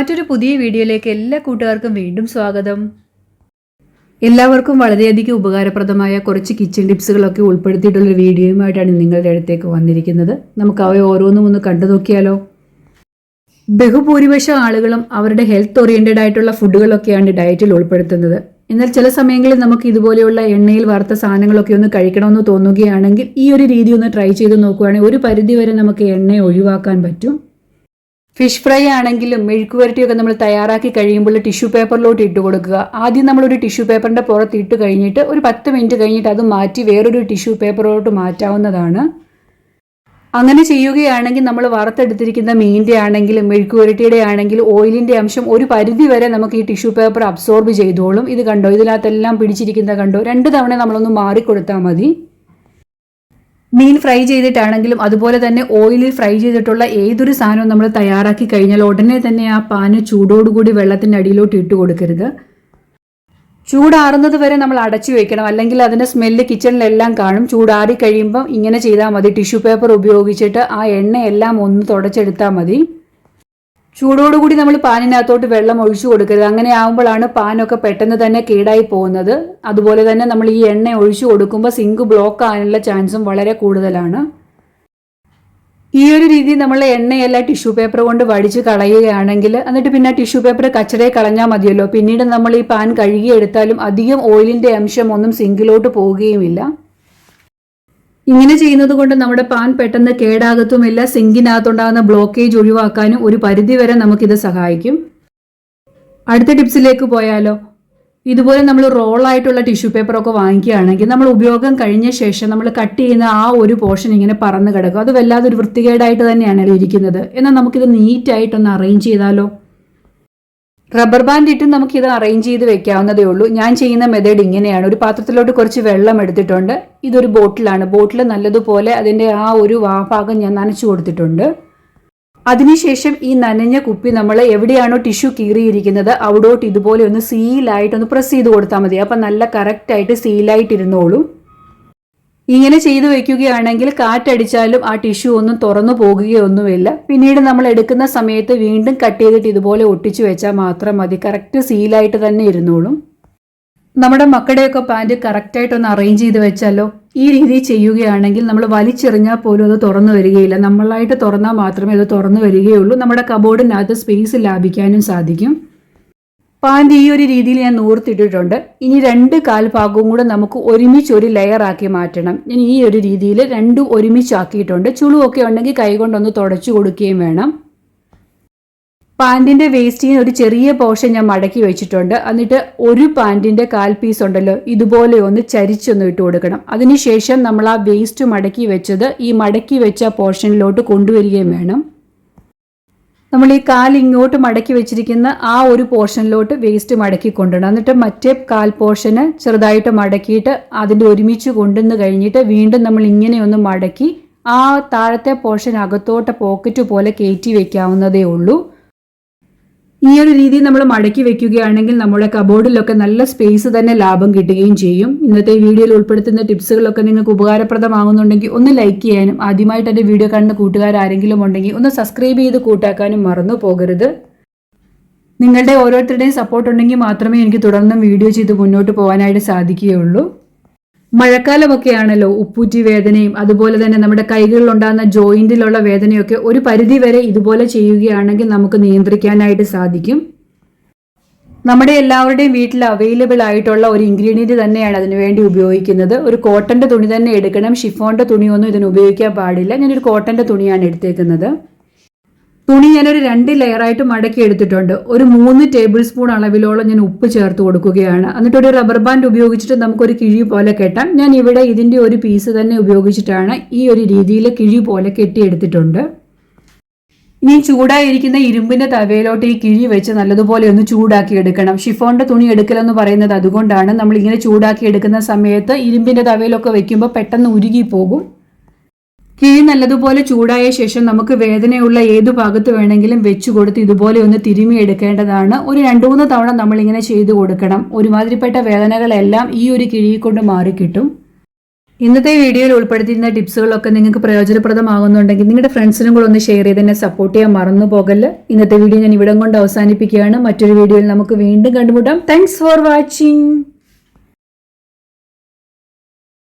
മറ്റൊരു പുതിയ വീഡിയോയിലേക്ക് എല്ലാ കൂട്ടുകാർക്കും വീണ്ടും സ്വാഗതം. എല്ലാവർക്കും വളരെയധികം ഉപകാരപ്രദമായ കുറച്ച് കിച്ചൺ ടിപ്സുകളൊക്കെ ഉൾപ്പെടുത്തിയിട്ടുള്ള വീഡിയോയുമായിട്ടാണ് നിങ്ങളുടെ അടുത്തേക്ക് വന്നിരിക്കുന്നത്. നമുക്ക് അവയെ ഓരോന്നും ഒന്ന് കണ്ടു നോക്കിയാലോ? ബഹുഭൂരിപക്ഷം ആളുകളും അവരുടെ ഹെൽത്ത് ഓറിയന്റഡ് ആയിട്ടുള്ള ഫുഡുകളൊക്കെയാണ് ഡയറ്റിൽ ഉൾപ്പെടുത്തുന്നത്. എന്നാൽ ചില സമയങ്ങളിൽ നമുക്ക് ഇതുപോലെയുള്ള എണ്ണയിൽ വറുത്ത സാധനങ്ങളൊക്കെ ഒന്ന് കഴിക്കണമെന്ന് തോന്നുകയാണെങ്കിൽ ഈ ഒരു രീതി ഒന്ന് ട്രൈ ചെയ്ത് നോക്കുകയാണെങ്കിൽ ഒരു പരിധി വരെ നമുക്ക് എണ്ണയെ ഒഴിവാക്കാൻ പറ്റും. ഫിഷ് ഫ്രൈ ആണെങ്കിലും മെഴുക്കുവരട്ടിയൊക്കെ നമ്മൾ തയ്യാറാക്കി കഴിയുമ്പോൾ ടിഷ്യൂ പേപ്പറിലോട്ട് ഇട്ട് കൊടുക്കുക. ആദ്യം നമ്മളൊരു ടിഷ്യൂ പേപ്പറിന്റെ പുറത്ത് ഇട്ട് കഴിഞ്ഞിട്ട് ഒരു പത്ത് മിനിറ്റ് കഴിഞ്ഞിട്ട് അത് മാറ്റി വേറൊരു ടിഷ്യൂ പേപ്പറിലോട്ട് മാറ്റാവുന്നതാണ്. അങ്ങനെ ചെയ്യുകയാണെങ്കിൽ നമ്മൾ വറുത്തെടുത്തിരിക്കുന്ന മീനിന്റെ ആണെങ്കിലും മെഴുക്കുവരട്ടിയുടെ ആണെങ്കിലും ഓയിലിന്റെ അംശം ഒരു പരിധി വരെ നമുക്ക് ഈ ടിഷ്യൂ പേപ്പർ അബ്സോർബ് ചെയ്തോളും. ഇത് കണ്ടോ? ഇതിനകത്തെല്ലാം പിടിച്ചിരിക്കുന്ന കണ്ടോ? രണ്ട് തവണ നമ്മളൊന്ന് മാറിക്കൊടുത്താൽ മതി. മീൻ ഫ്രൈ ചെയ്തിട്ടാണെങ്കിലും അതുപോലെ തന്നെ ഓയിലിൽ ഫ്രൈ ചെയ്തിട്ടുള്ള ഏതൊരു സാധനവും നമ്മൾ തയ്യാറാക്കി കഴിഞ്ഞാൽ ഉടനെ തന്നെ ആ പാന് ചൂടോടുകൂടി വെള്ളത്തിന്റെ അടിയിലോട്ട് ഇട്ട് കൊടുക്കരുത്. ചൂടാറുന്നത് വരെ നമ്മൾ അടച്ചു വെക്കണം. അല്ലെങ്കിൽ അതിന്റെ സ്മെല്ല് കിച്ചണിലെല്ലാം കാണും. ചൂടാറി കഴിയുമ്പോൾ ഇങ്ങനെ ചെയ്താൽ മതി. ടിഷ്യൂ പേപ്പർ ഉപയോഗിച്ചിട്ട് ആ എണ്ണയെല്ലാം ഒന്ന് തുടച്ചെടുത്താൽ മതി. ചൂടോടുകൂടി നമ്മൾ പാനിനകത്തോട്ട് വെള്ളം ഒഴിച്ചു കൊടുക്കരുത്. അങ്ങനെ ആകുമ്പോഴാണ് പാനൊക്കെ പെട്ടെന്ന് തന്നെ കേടായി പോകുന്നത്. അതുപോലെ തന്നെ നമ്മൾ ഈ എണ്ണ ഒഴിച്ചു കൊടുക്കുമ്പോൾ സിങ്ക് ബ്ലോക്ക് ആകാനുള്ള ചാൻസും വളരെ കൂടുതലാണ്. ഈ ഒരു രീതി നമ്മൾ എണ്ണയെല്ലാം ടിഷ്യൂ പേപ്പർ കൊണ്ട് വടിച്ച് കളയുകയാണെങ്കിൽ എന്നിട്ട് പിന്നെ ടിഷ്യൂ പേപ്പർ കച്ചറയെ കളഞ്ഞാൽ മതിയല്ലോ. പിന്നീട് നമ്മൾ ഈ പാൻ കഴുകിയെടുത്താലും അധികം ഓയിലിന്റെ അംശം ഒന്നും സിങ്കിലോട്ട് പോവുകയുമില്ല. ഇങ്ങനെ ചെയ്യുന്നത് കൊണ്ട് നമ്മുടെ പാൻ പെട്ടെന്ന് കേടാകത്തുമില്ല സിങ്കിനകത്തുണ്ടാകുന്ന ബ്ലോക്കേജ് ഒഴിവാക്കാനും ഒരു പരിധി വരെ നമുക്കിത് സഹായിക്കും. അടുത്ത ടിപ്സിലേക്ക് പോയാലോ. ഇതുപോലെ നമ്മൾ റോളായിട്ടുള്ള ടിഷ്യൂ പേപ്പറൊക്കെ വാങ്ങിക്കുകയാണെങ്കിൽ നമ്മൾ ഉപയോഗം കഴിഞ്ഞ ശേഷം നമ്മൾ കട്ട് ചെയ്യുന്ന ആ ഒരു പോർഷൻ ഇങ്ങനെ പറന്ന് കിടക്കും. അത് വല്ലാതെ ഒരു വൃത്തികേടായിട്ട് തന്നെയാണല്ലോ ഇരിക്കുന്നത്. എന്നാൽ നമുക്കിത് നീറ്റായിട്ടൊന്ന് അറേഞ്ച് ചെയ്താലോ? റബ്ബർ ബാൻഡ് ഇട്ട് ഇത് അറേഞ്ച് ചെയ്ത് വെക്കാവുന്നതേ ഉള്ളൂ. ഞാൻ ചെയ്യുന്ന മെത്തേഡ് ഇങ്ങനെയാണ്. ഒരു പാത്രത്തിലോട്ട് കുറച്ച് വെള്ളം എടുത്തിട്ടുണ്ട്. ഇതൊരു ബോട്ടിലാണ്. ബോട്ടിൽ നല്ലതുപോലെ അതിന്റെ ആ ഒരു വാഭാഗം ഞാൻ നനച്ചു കൊടുത്തിട്ടുണ്ട്. അതിനുശേഷം ഈ നനഞ്ഞ കുപ്പി നമ്മൾ എവിടെയാണോ ടിഷ്യൂ കീറിയിരിക്കുന്നത് അവിടോട്ട് ഇതുപോലെ ഒന്ന് സീലായിട്ടൊന്ന് പ്രസ് ചെയ്ത് കൊടുത്താൽ മതി. അപ്പം നല്ല കറക്റ്റായിട്ട് സീലായിട്ട് ഇരുന്നോളും ഇങ്ങനെ ചെയ്തു വെക്കുകയാണെങ്കിൽ കാറ്റടിച്ചാലും ആ ടിഷ്യൂ ഒന്നും തുറന്നു പോകുകയൊന്നുമില്ല. പിന്നീട് നമ്മൾ എടുക്കുന്ന സമയത്ത് വീണ്ടും കട്ട് ചെയ്തിട്ട് ഇതുപോലെ ഒട്ടിച്ചു വെച്ചാൽ മാത്രം മതി. കറക്റ്റ് സീലായിട്ട് തന്നെ ഇരുന്നോളും. നമ്മുടെ മക്കളുടെയൊക്കെ പാന്റ് കറക്റ്റായിട്ടൊന്ന് അറേഞ്ച് ചെയ്ത് വെച്ചാലോ? ഈ രീതി ചെയ്യുകയാണെങ്കിൽ നമ്മൾ വലിച്ചെറിഞ്ഞാൽ പോലും അത് തുറന്നു വരികയില്ല. നമ്മളായിട്ട് തുറന്നാൽ മാത്രമേ അത് തുറന്നു വരികയുള്ളൂ. നമ്മുടെ കബോർഡിനകത്ത് സ്പേസ് ലാഭിക്കാനും സാധിക്കും. പാന്റ് ഈ ഒരു രീതിയിൽ ഞാൻ നൂർത്തിട്ടിട്ടുണ്ട്. ഇനി രണ്ട് കാൽഭാഗവും കൂടെ നമുക്ക് ഒരുമിച്ച് ഒരു ലെയർ ആക്കി മാറ്റണം. ഞാൻ ഈ ഒരു രീതിയിൽ രണ്ടും ഒരുമിച്ചാക്കിയിട്ടുണ്ട്. ചുളുവൊക്കെ ഉണ്ടെങ്കിൽ കൈകൊണ്ടൊന്ന് തുടച്ചു കൊടുക്കുകയും വേണം. പാന്റിന്റെ വേസ്റ്റിന് ഒരു ചെറിയ പോർഷൻ ഞാൻ മടക്കി വെച്ചിട്ടുണ്ട്. എന്നിട്ട് ഒരു പാന്റിന്റെ കാൽ പീസ് ഉണ്ടല്ലോ ഇതുപോലെ ഒന്ന് ചരിച്ചൊന്ന് ഇട്ട് കൊടുക്കണം. അതിനുശേഷം നമ്മൾ ആ വേസ്റ്റ് മടക്കി വെച്ചത് ഈ മടക്കി വെച്ച പോർഷനിലോട്ട് കൊണ്ടുവരികയും വേണം. നമ്മൾ ഈ കാൽ ഇങ്ങോട്ട് മടക്കി വെച്ചിരിക്കുന്ന ആ ഒരു പോർഷനിലോട്ട് വേസ്റ്റ് മടക്കി കൊണ്ടുവരണം എന്നിട്ട് മറ്റേ കാൽ പോർഷന് ചെറുതായിട്ട് മടക്കിയിട്ട് അതിന്റെ ഒരുമിച്ച് കൊണ്ടുവന്ന് കഴിഞ്ഞിട്ട് വീണ്ടും നമ്മൾ ഇങ്ങനെ ഒന്ന് മടക്കി ആ താഴത്തെ പോർഷൻ അകത്തോട്ട് പോക്കറ്റ് പോലെ കയറ്റി വെക്കാവുന്നതേ ഉള്ളൂ. ഈ ഒരു രീതി നമ്മൾ മടക്കി വെക്കുകയാണെങ്കിൽ നമ്മുടെ കബോർഡിലൊക്കെ നല്ല സ്പേസ് തന്നെ ലാഭം കിട്ടുകയും ചെയ്യും. ഇന്നത്തെ വീഡിയോയിൽ ഉൾപ്പെടുത്തുന്ന ടിപ്സുകളൊക്കെ നിങ്ങൾക്ക് ഉപകാരപ്രദമാകുന്നുണ്ടെങ്കിൽ ഒന്ന് ലൈക്ക് ചെയ്യാനും ആദ്യമായിട്ട് എന്റെ വീഡിയോ കാണുന്ന കൂട്ടുകാർ ആരെങ്കിലും ഉണ്ടെങ്കിൽ ഒന്ന് സബ്സ്ക്രൈബ് ചെയ്ത് കൂട്ടാക്കാനും മറന്നു പോകരുത്. നിങ്ങളുടെ ഓരോരുത്തരുടെയും സപ്പോർട്ട് ഉണ്ടെങ്കിൽ മാത്രമേ എനിക്ക് തുടർന്നും വീഡിയോ ചെയ്ത് മുന്നോട്ട് പോകാനായിട്ട് സാധിക്കുകയുള്ളൂ. മഴക്കാലമൊക്കെയാണല്ലോ ഉപ്പൂറ്റി വേദനയും അതുപോലെ തന്നെ നമ്മുടെ കൈകളിലുണ്ടാകുന്ന ജോയിന്റിലുള്ള വേദനയൊക്കെ ഒരു പരിധി വരെ ഇതുപോലെ ചെയ്യുകയാണെങ്കിൽ നമുക്ക് നിയന്ത്രിക്കാനായിട്ട് സാധിക്കും. നമ്മുടെ എല്ലാവരുടെയും വീട്ടിൽ അവൈലബിൾ ആയിട്ടുള്ള ഒരു ഇൻഗ്രീഡിയന്റ് തന്നെയാണ് അതിനു വേണ്ടി ഉപയോഗിക്കുന്നത്. ഒരു കോട്ടന്റെ തുണി തന്നെ എടുക്കണം. ഷിഫോണിന്റെ തുണിയൊന്നും ഇതിന് ഉപയോഗിക്കാൻ പാടില്ല. ഞാനൊരു കോട്ടന്റെ തുണിയാണ് എടുത്തേക്കുന്നത്. തുണി ഞാനൊരു രണ്ട് ലെയറായിട്ട് മടക്കി എടുത്തിട്ടുണ്ട്. ഒരു മൂന്ന് ടേബിൾ സ്പൂൺ അളവിലോളം ഞാൻ ഉപ്പ് ചേർത്ത് കൊടുക്കുകയാണ്. എന്നിട്ട് ഒരു റബ്ബർ ബാൻഡ് ഉപയോഗിച്ചിട്ട് നമുക്കൊരു കിഴി പോലെ കെട്ടാം. ഞാൻ ഇവിടെ ഇതിന്റെ ഒരു പീസ് തന്നെ ഉപയോഗിച്ചിട്ടാണ് ഈ ഒരു രീതിയിൽ കിഴി പോലെ കെട്ടിയെടുത്തിട്ടുണ്ട്. ഇനി ചൂടായിരിക്കുന്ന ഇരുമ്പിന്റെ തവയിലോട്ട് ഈ കിഴി വെച്ച് നല്ലതുപോലെ ഒന്ന് ചൂടാക്കി എടുക്കണം. ഷിഫോണിന്റെ തുണി എടുക്കലെന്ന് പറയുന്നത് അതുകൊണ്ടാണ് നമ്മൾ ഇങ്ങനെ ചൂടാക്കി എടുക്കുന്ന സമയത്ത് ഇരുമ്പിന്റെ തവയിലൊക്കെ വെക്കുമ്പോൾ പെട്ടെന്ന് ഉരുകി പോകും. കിഴി നല്ലതുപോലെ ചൂടായ ശേഷം നമുക്ക് വേദനയുള്ള ഏതു ഭാഗത്ത് വേണമെങ്കിലും വെച്ചു കൊടുത്ത് ഇതുപോലെ ഒന്ന് തിരുമി എടുക്കേണ്ടതാണ്. ഒരു രണ്ടു മൂന്ന് തവണ നമ്മളിങ്ങനെ ചെയ്തു കൊടുക്കണം. ഒരുമാതിരിപ്പെട്ട വേദനകളെല്ലാം ഈ ഒരു കിഴി കൊണ്ട് മാറിക്കിട്ടും ഇന്നത്തെ വീഡിയോയിൽ ഉൾപ്പെടുത്തിയിരുന്ന ടിപ്സുകളൊക്കെ നിങ്ങൾക്ക് പ്രയോജനപ്രദമാകുന്നുണ്ടെങ്കിൽ നിങ്ങളുടെ ഫ്രണ്ട്സിനും കൂടെ ഒന്ന് ഷെയർ ചെയ്ത് എന്നെ സപ്പോർട്ട് ചെയ്യാൻ മറന്നു പോകല്ല്. ഇന്നത്തെ വീഡിയോ ഞാൻ ഇവിടം കൊണ്ട് അവസാനിപ്പിക്കുകയാണ്. മറ്റൊരു വീഡിയോയിൽ നമുക്ക് വീണ്ടും കണ്ടുമുട്ടാം. Thanks for watching